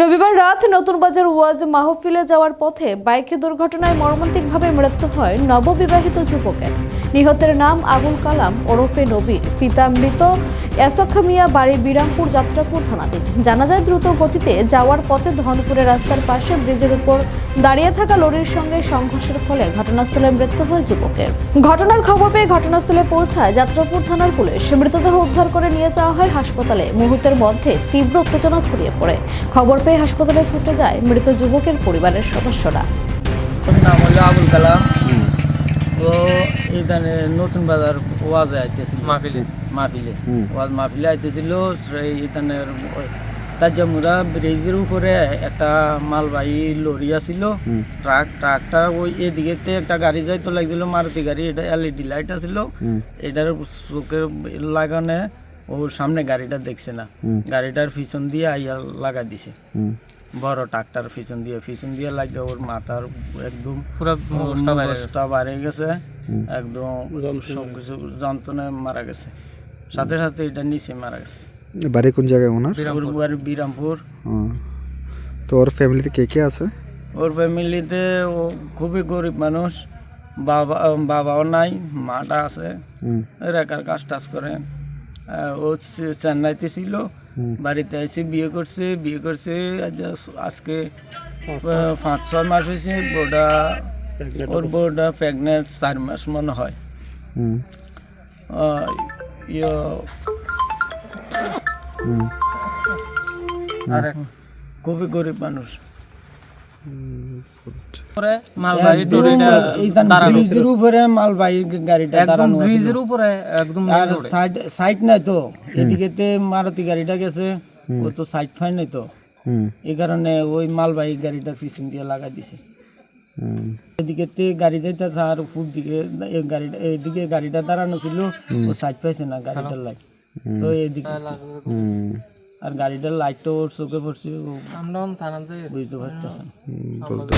রবিবার রাত নতুন বাজার ওয়াজ মাহফিলে যাওয়ার পথে বাইকে দুর্ঘটনায় মর্মান্তিকভাবে মৃত্যু হয় নববিবাহিত যুবকের। নিহতের নাম আবুল কালাম ওরফে নবীর পিতা মৃত এসখ মিয়া বাড়ি বিরামপুর যাত্রাপুর থানাধীন। জানা যায় দ্রুত গতিতে যাওয়ার পথে ধনপুরের রাস্তার পাশে ব্রিজের উপর দাঁড়িয়ে থাকা লরির সঙ্গে সংঘর্ষের ফলে ঘটনাস্থলে মৃত্যু হয় যুবকের। ঘটনার খবর পেয়ে ঘটনাস্থলে পৌঁছায় যাত্রাপুর থানার পুলিশ। মৃতদেহ উদ্ধার করে নিয়ে যাওয়া হয় হাসপাতালে। মুহূর্তের মধ্যে তীব্র উত্তেজনা ছড়িয়ে পড়ে। খবর পেয়ে হাসপাতালে ছুটে যায় মৃত যুবকের পরিবারের সদস্যরা। নাম হলো আবুল কালাম। ও এইখানে নতুন বাজার ওয়াজে আইতেছিল। মাহফিলে। মাহফিলে। ওয়াজ মাহফিলে আইতেছিল সেই এইখানে তাজামুরা ব্রিজের উপরে একটা মালবাহী লরি আছিল। ট্রাক ট্রাকটা ওই এদিকেতে একটা গাড়ি যাইতো লাগছিল মারুতি গাড়ি এটা এলইডি লাইট আছিল। এটার চোখের লাগানে ওর সামনে গাড়িটা দেখছে না। গাড়িটার পিছন দিয়ে আইয়া লাগা দিছে। বড় ট্রাকটার পিছন দিয়ে পিছন দিয়ে লাগে ওর মাথার একদম পুরো অবস্থা বাড়ে গেছে। একদম সবকিছু যন্ত্রণায় মারা গেছে। সাথে সাথে এটা নিচে মারা গেছে। বাড়ি কোন জায়গায় ওনার? ওর বাড়ি বিরামপুর। তো ওর ফ্যামিলিতে কে কে আছে? ওর ফ্যামিলিতে ও খুবই গরিব মানুষ। বাবা বাবাও নাই মাটা আছে। হুম। এলাকার কাজ টাজ করে। ও চেন্নাইতে ছিল বাড়িতে এসে বিয়ে করছে বিয়ে করছে আজ- আজকে পাঁচ ছয়। মাস হয়েছে বউটা ওর বউটা প্রেগনেন্ট চার মাস মনে হয়। ইয়ে। খুবই গরিব মানুষ। উপরে মালবাহী লরিটা এইখানে ব্রিজের উপরে মালবাহী গাড়িটা দাঁড়ানো আছে। ব্রিজের উপরে একদম আর সাইড সাইড নাই তো? এদিকেতে মারুতি গাড়িটা গেছে ও তো সাইড ফাই নাই তো? এই কারণে ওই মালবাহী গাড়িটা পিছন দিয়ে লাগাই দিছে। হুম। এদিকেতে গাড়ি যাইতেছে আর উপর দিকে গাড়িটা এদিকে গাড়িটা দাঁড়ানো ছিল ও সাইড পাইছে না গাড়িটার লাইট তো এদিকে। হুম। আর গাড়িটার লাইটটা ওর চোখে পড়ছে আমরা থানা বুঝতে পারতেছে না। হুম, বলতে